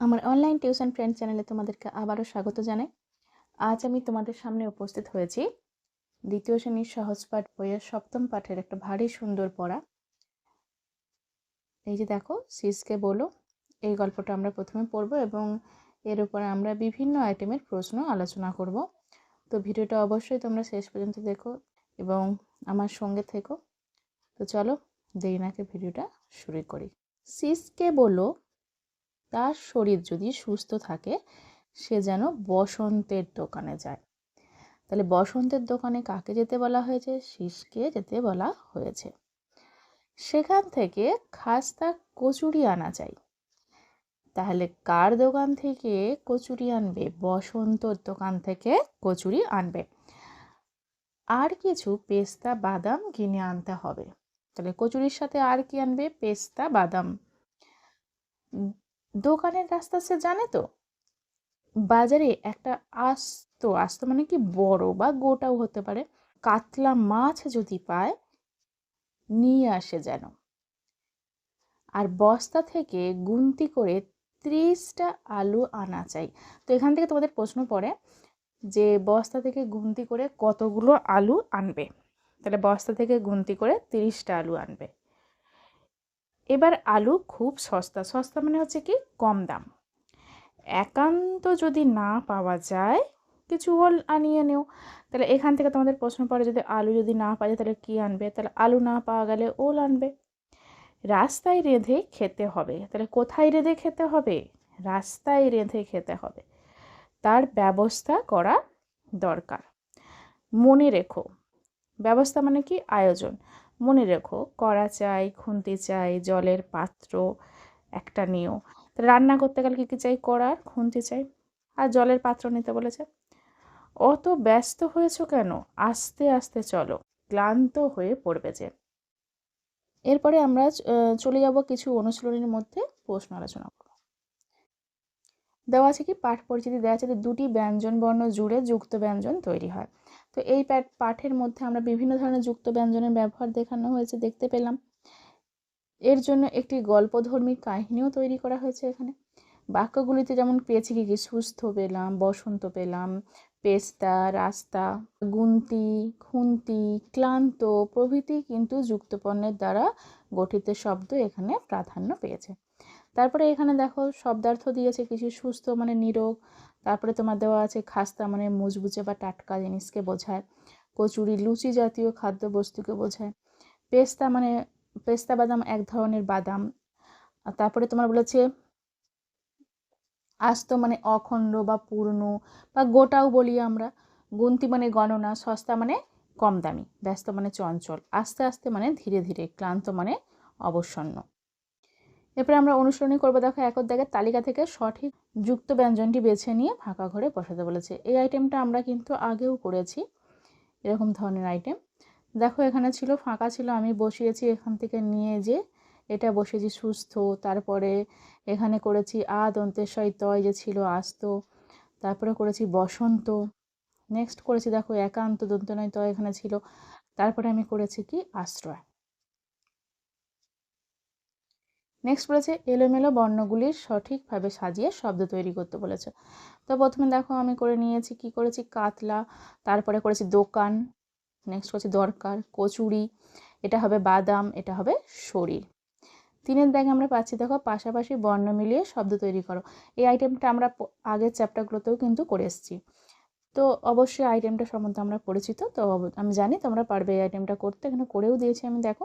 আমার online tuition friend চ্যানেলে তোমাদেরকে আবারও স্বাগত জানাই। আজ আমি তোমাদের সামনে উপস্থিত হয়েছি দ্বিতীয় শ্রেণির সহজ পাঠ বইয়ের সপ্তম পাঠের একটা ভারী সুন্দর পড়া। এই যে দেখো, সিসকে বলো, এই গল্পটা আমরা প্রথমে পড়ব এবং এর উপরে আমরা বিভিন্ন আইটেমের প্রশ্ন আলোচনা করব। তো ভিডিওটা অবশ্যই তোমরা শেষ পর্যন্ত দেখো এবং আমার সঙ্গে থেকো। তো চলো, দেরি নাকে ভিডিওটা শুরু করি। সিসকে বলো তার শরীর যদি সুস্থ থাকে, সে যেন বসন্তের দোকানে যায়। তাহলে বসন্তের দোকানে কাকে যেতে বলা হয়েছে? শিসকে যেতে বলা হয়েছে। সেখান থেকে খাস্তা কচুরি আনা চাই তাহলে কার দোকান থেকে কচুরি আনবে? বসন্তর দোকান থেকে কচুরি আনবে। আর কিছু পেস্তা, বাদাম কিনে আনতে হবে। তাহলে কচুরির সাথে আর কি আনবে? পেস্তা, বাদাম। দোকানের রাস্তা সে জানে তো? বাজারে একটা আস্ত আস্ত মানে কি বড় বা গোটাও হতে পারে। কাতলা মাছ যদি পায়, নিয়ে আসে যেন। আর বস্তা থেকে গুনতি করে ত্রিশটা আলু আনা চাই। তো এখান থেকে তোমাদের প্রশ্ন পড়ে যে বস্তা থেকে গুনতি করে কতগুলো আলু আনবে? তাহলে বস্তা থেকে গুনতি করে তিরিশটা আলু আনবে। এবার আলু খুব সস্তা। সস্তা মানে হচ্ছে কি কম দাম। একান্ত যদি না পাওয়া যায়, কিছু ওল আনিয়ে নেও। তাহলে এখান থেকে তোমাদের প্রশ্ন পড়ে, যদি আলু যদি না পাওয়া যায়, তাহলে কী আনবে? তাহলে আলু না পাওয়া গেলে ওল আনবে। রাস্তায় রেঁধে খেতে হবে। তাহলে কোথায় রেঁধে খেতে হবে? রাস্তায় রেঁধে খেতে হবে। তার ব্যবস্থা করা দরকার। মনে রেখো। ব্যবস্থা মানে কি? আয়োজন। মনে রেখো, কড়া চাই, খুন্তি চাই, জলের পাত্র একটা নিও। রান্না করতে গেলে কী কী চাই? কড়ার খুন্তি চাই আর জলের পাত্র নিতে বলেছে। অত ব্যস্ত হয়েছ কেন? আস্তে আস্তে চলো, ক্লান্ত হয়ে পড়বে যে। এরপরে আমরা চলে যাব কিছু অনুশীলনীর মধ্যে প্রশ্ন আলোচনা করব। দেওয়া আছে কি? পাঠ পরিচিতি দেওয়া আছে দুটি ব্যঞ্জন বর্ণ জুড়ে যুক্ত ব্যঞ্জন তৈরি হয়। তো এই পাঠের মধ্যে আমরা বিভিন্ন ধরনের যুক্ত ব্যঞ্জনের ব্যবহার দেখানো হয়েছে, দেখতে পেলাম। এর জন্য একটি গল্পধর্মী কাহিনীও তৈরি করা হয়েছে এখানে। বাক্যগুলিতে যেমন পেয়েছি কি কি, সুস্থ পেলাম, বসন্ত পেলাম, পেস্তা, রাস্তা, গুন্তি, খুন্তি, ক্লান্ত প্রভৃতি কিন্তু যুক্তপণ্যের দ্বারা গঠিত শব্দ এখানে প্রাধান্য পেয়েছে। তারপরে এখানে দেখো শব্দার্থ দিয়েছে কিছু সুস্থ মানে নিরোগ। তারপরে তোমার দেওয়া আছে খাস্তা মানে মুচবুচে বা টাটকা জিনিসকে বোঝায়। কচুরি, লুচি জাতীয় খাদ্যবস্তুকে বোঝায়। পেস্তা মানে পেস্তা বাদাম এক ধরনের বাদাম। তারপরে তোমার বলেছে আস্ত মানে অখণ্ড বা পূর্ণ, বা গোটাও বলি আমরা। গুন্তি মানে গণনা, সস্তা মানে কম দামি, ব্যস্ত মানে চঞ্চল। আস্তে আস্তে মানে ধীরে ধীরে, ক্লান্ত মানে অবসন্ন। এরপরে আমরা অনুসরণী করব, দেখো এক দাগের তালিকা থেকে সঠিক যুক্ত ব্যঞ্জনটি বেছে নিয়ে ফাঁকা ঘরে বসাতে বলেছে। এই আইটেমটা আমরা কিন্তু আগেও করেছি, এরকম ধরনের আইটেম দেখো এখানে ছিল, ফাঁকা ছিল, আমি বসিয়েছি এখান থেকে নিয়ে যে এটা বসেছি সুস্থ, তারপরে এখানে করেছি আ দন্তেশ্বয় তয় যে ছিল আস্ত, তারপরে করেছি বসন্ত নেক্সট করেছি দেখো একান্ত দন্ত নয় তয় এখানে ছিল, তারপরে আমি করেছি কি আশ্রয়। নেক্সট বলেছে, এলোমেলো বর্ণগুলির সঠিকভাবে সাজিয়ে শব্দ তৈরি করতে বলেছে। তো প্রথমে দেখো আমি করে নিয়েছি, কি করেছি? কাতলা, তারপরে করেছি দোকান নেক্সট করেছি দরকার, কচুরি, এটা হবে বাদাম, এটা হবে শরীর। তিনের দাগে আমরা পাচ্ছি, দেখো, পাশাপাশি বর্ণ মিলিয়ে শব্দ তৈরি করো। এই আইটেমটা আমরা আগের চ্যাপ্টারগুলোতেও কিন্তু করে এসেছি। তো অবশ্যই আইটেমটা সম্বন্ধে আমরা পরিচিত তো আমি জানি তোমরা পারবে এই আইটেমটা করতে। এখানে করেও দিয়েছি আমি, দেখো,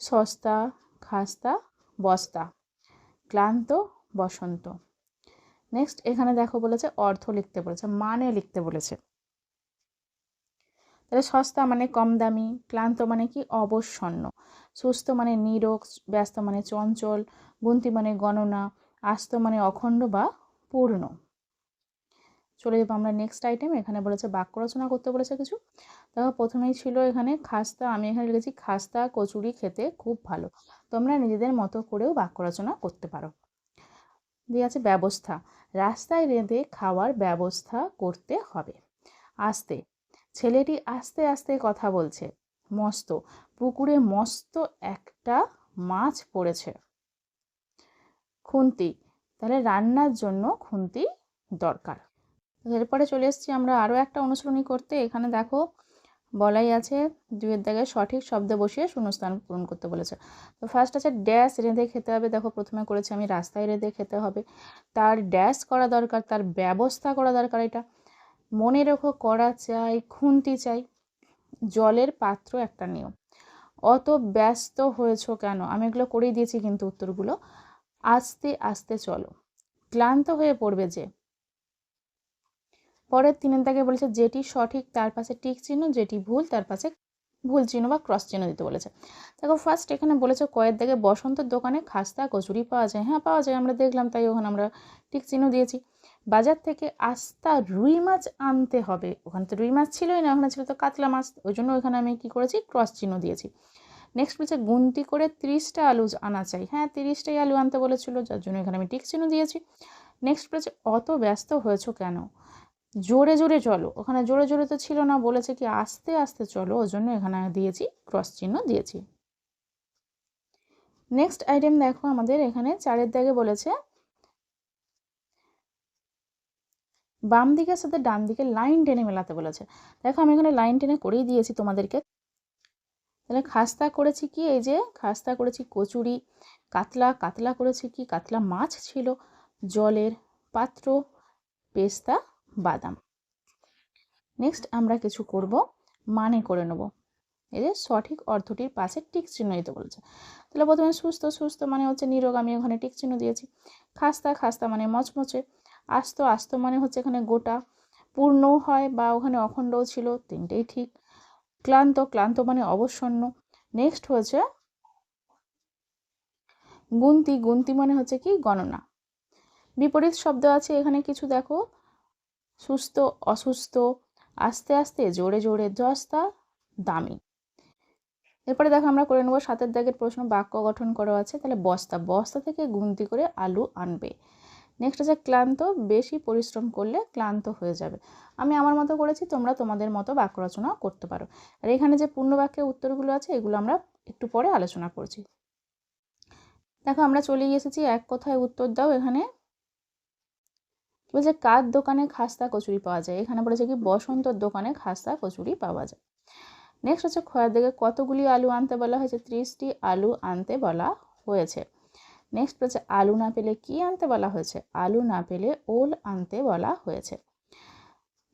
সস্তা, খাস্তা বস্তা। ক্লান্ত, বসন্ত। নেক্সট এখানে দেখো বলেছে, অর্থ লিখতে বলেছে মানে লিখতে বলেছে। তাহলে সস্তা মানে কম দামি, ক্লান্ত মানে কি? অবসন্ন। সুস্থ মানে নিরোগ, ব্যস্ত মানে চঞ্চল গুন্তি মানে গণনা, আস্ত মানে অখণ্ড বা পূর্ণ। চলে যাব আমরা নেক্সট আইটেম এখানে বলেছে, বাক্য রচনা করতে বলেছে কিছু। দেখো, প্রথমেই ছিল এখানে খাস্তা। আমি এখানে লিখেছি, খাস্তা কচুরি খেতে খুব ভালো। তোমরা নিজেদের মতো করেও বাক্য রচনা করতে পারো। দিয়ে আছে, ব্যবস্থা। রাস্তায় রেঁধে খাওয়ার ব্যবস্থা করতে হবে। আস্তে। ছেলেটি আস্তে আস্তে কথা বলছে। মস্ত। পুকুরে মস্ত একটা মাছ পড়েছে। খুন্তি। তাহলে রান্নার জন্য খুন্তি দরকার। এরপরে চলে এসেছি আমরা আরও একটা অনুসরণী করতে। এখানে দেখো, বলাই আছে, দুয়ের দাগে সঠিক শব্দ বসিয়ে শূন্যস্থান পূরণ করতে বলেছে। তো ফার্স্ট আছে ড্যাশ রেঁধে খেতে হবে। দেখো, প্রথমে করেছি আমি রাস্তায় রেঁধে খেতে হবে। তার ড্যাশ করা দরকার, তার ব্যবস্থা করা দরকার এটা। মনে রেখো করা চাই, খুন্তি চাই। জলের পাত্র একটা নিয়ম অত ব্যস্ত হয়েছ কেন? আমি এগুলো করেই দিয়েছি কিন্তু উত্তরগুলো। আস্তে আস্তে চলো। ক্লান্ত হয়ে পড়বে যে পরের তিনের দাগে বলেছে যেটি সঠিক, তার পাশে টিক চিহ্ন, যেটি ভুল, তার পাশে ভুল চিহ্ন বা ক্রস চিহ্ন দিতে বলেছে। দেখো ফার্স্ট এখানে বলেছে কয়ের দাগে বসন্তের দোকানে খাস্তা, কচুরি পাওয়া যায়। হ্যাঁ পাওয়া যায়, আমরা দেখলাম, তাই ওখানে আমরা টিক চিহ্ন দিয়েছি। বাজার থেকে আস্তা রুই মাছ আনতে হবে। ওখানে তো রুই মাছ ছিলই না, ওখানে ছিল তো কাতলা মাছ। ওই জন্য ওখানে আমি কী করেছি? ক্রস চিহ্ন দিয়েছি। নেক্সট বলছে, গুনতি করে তিরিশটা আলু আনা চাই। হ্যাঁ তিরিশটাই আলু আনতে বলেছিল, যার জন্য এখানে আমি টিক চিহ্ন দিয়েছি। নেক্সট বলছে, অত ব্যস্ত হয়েছো কেন? জোরে জোরে চলো। ওখানে জোরে জোরে তো ছিল না, বলেছে কি আস্তে আস্তে চলো, ওই জন্য এখানে দিয়েছি ক্রস চিহ্ন দিয়েছি। নেক্সট আইটেম দেখো আমাদের এখানে চারের দাগে বলেছে, বাম দিকের সাথে ডান দিকে লাইন টেনে মেলাতে বলেছে। দেখো আমি এখানে লাইন টেনে করেই দিয়েছি তোমাদেরকে। তাহলে খাস্তা করেছি কি, এই যে খাস্তা করেছি কচুরি, কাতলা কাতলা করেছি কি, কাতলা মাছ ছিল, জলের পাত্র, পেস্তা বাদাম। নেক্সট আমরা কিছু করব মানে করে নেব। এদের সঠিক অর্থটির পাশে টিক চিহ্ন দিতে বলেছে। তাহলে প্রথমে সুস্থ সুস্থ মানে হচ্ছে নিরোগ, আমি ওখানে টিক চিহ্ন দিয়েছি। খাস্তা খাস্তা মানে মচমচে। আস্ত আস্ত মানে হচ্ছে এখানে গোটা। পূর্ণও হয় বা ওখানে অখণ্ডও ছিল, তিনটেই ঠিক। ক্লান্ত ক্লান্ত মানে অবসন্ন। নেক্সট হচ্ছে গুন্তি। গুন্তি মানে হচ্ছে কি? গণনা। বিপরীত শব্দ আছে এখানে কিছু দেখো। সুস্থ, অসুস্থ, আস্তে আস্তে জোরে জোরে জস্তা দামি। এরপরে দেখো আমরা করে নেব সাতের দাগের প্রশ্ন, বাক্য গঠন করা আছে, তাহলে বস্তা বস্তা থেকে গুনতি করে আলু আনবে। নেক্সট আছে ক্লান্ত, বেশি পরিশ্রম করলে ক্লান্ত হয়ে যাবে। আমি আমার মতো করেছি, তোমরা তোমাদের মতো বাক্য রচনা করতে পারো। আর এখানে যে পূর্ণ বাক্যের উত্তরগুলো আছে, এগুলো আমরা একটু পরে আলোচনা করছি। দেখো আমরা চলে এসেছি, এক কথায় উত্তর দাও এখানে। বলছে, কার দোকানে খাস্তা কচুরি পাওয়া যায়? এখানে বলেছে কি বসন্তর দোকানে খাস্তা কচুরি পাওয়া যায়। নেক্সট হচ্ছে খয়ের দিকে, কতগুলি আলু আনতে বলা হয়েছে? ত্রিশটি আলু আনতে বলা হয়েছে। নেক্সট বলছে, আলু না পেলে কি আনতে বলা হয়েছে? আলু না পেলে ওল আনতে বলা হয়েছে।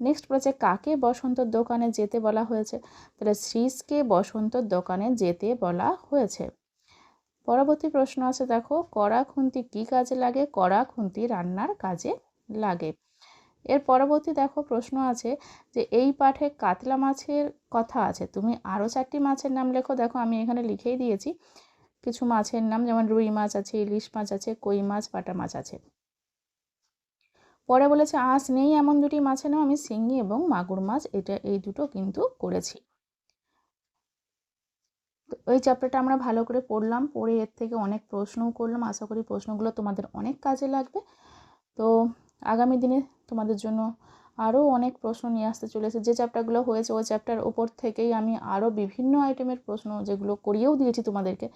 নেক্সট বলেছে, কাকে বসন্তর দোকানে যেতে বলা হয়েছে? তাহলে শ্রীষকে বসন্তর দোকানে যেতে বলা হয়েছে। পরবর্তী প্রশ্ন আছে, দেখো, কড়া খুন্তি কী কাজে লাগে? কড়া খুন্তি রান্নার কাজে লাগে। এর পরবর্তী দেখো প্রশ্ন আছে যে, এই পাঠে কাতলা মাছের কথা আছে। তুমি আরও চারটি মাছের নাম লেখো। দেখো আমি এখানে লিখেই দিয়েছি। কিছু মাছের নাম যেমন রুই মাছ আছে, ইলিশ মাছ আছে, কই মাছ পাটা মাছ আছে। পরে বলেছে, আঁশ নেই এমন দুটি মাছের নাম আমি শিঙি এবং মাগুর মাছ, এটা এই দুটো কিন্তু করেছি। ওই চ্যাপ্টারটা আমরা ভালো করে পড়লাম, পড়ে এর থেকে অনেক প্রশ্নও করলাম। আশা করি প্রশ্নগুলো তোমাদের অনেক কাজে লাগবে। তো আগামী দিনে তোমাদের জন্য আরও অনেক প্রশ্ন নিয়ে আসতে চলেছে। যে চ্যাপ্টারগুলো হয়েছে, ওই চ্যাপ্টার ওপর থেকেই আমি আরও বিভিন্ন আইটেমের প্রশ্ন যেগুলো করিয়েও দিয়েছি তোমাদেরকে,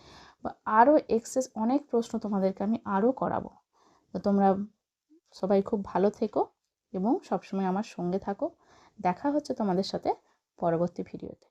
বা আরও এক্সেস অনেক প্রশ্ন তোমাদেরকে আমি আরও করাবো। তো তোমরা সবাই খুব ভালো থেকো এবং সবসময় আমার সঙ্গে থাকো। দেখা হচ্ছে তোমাদের সাথে পরবর্তী ভিডিওতে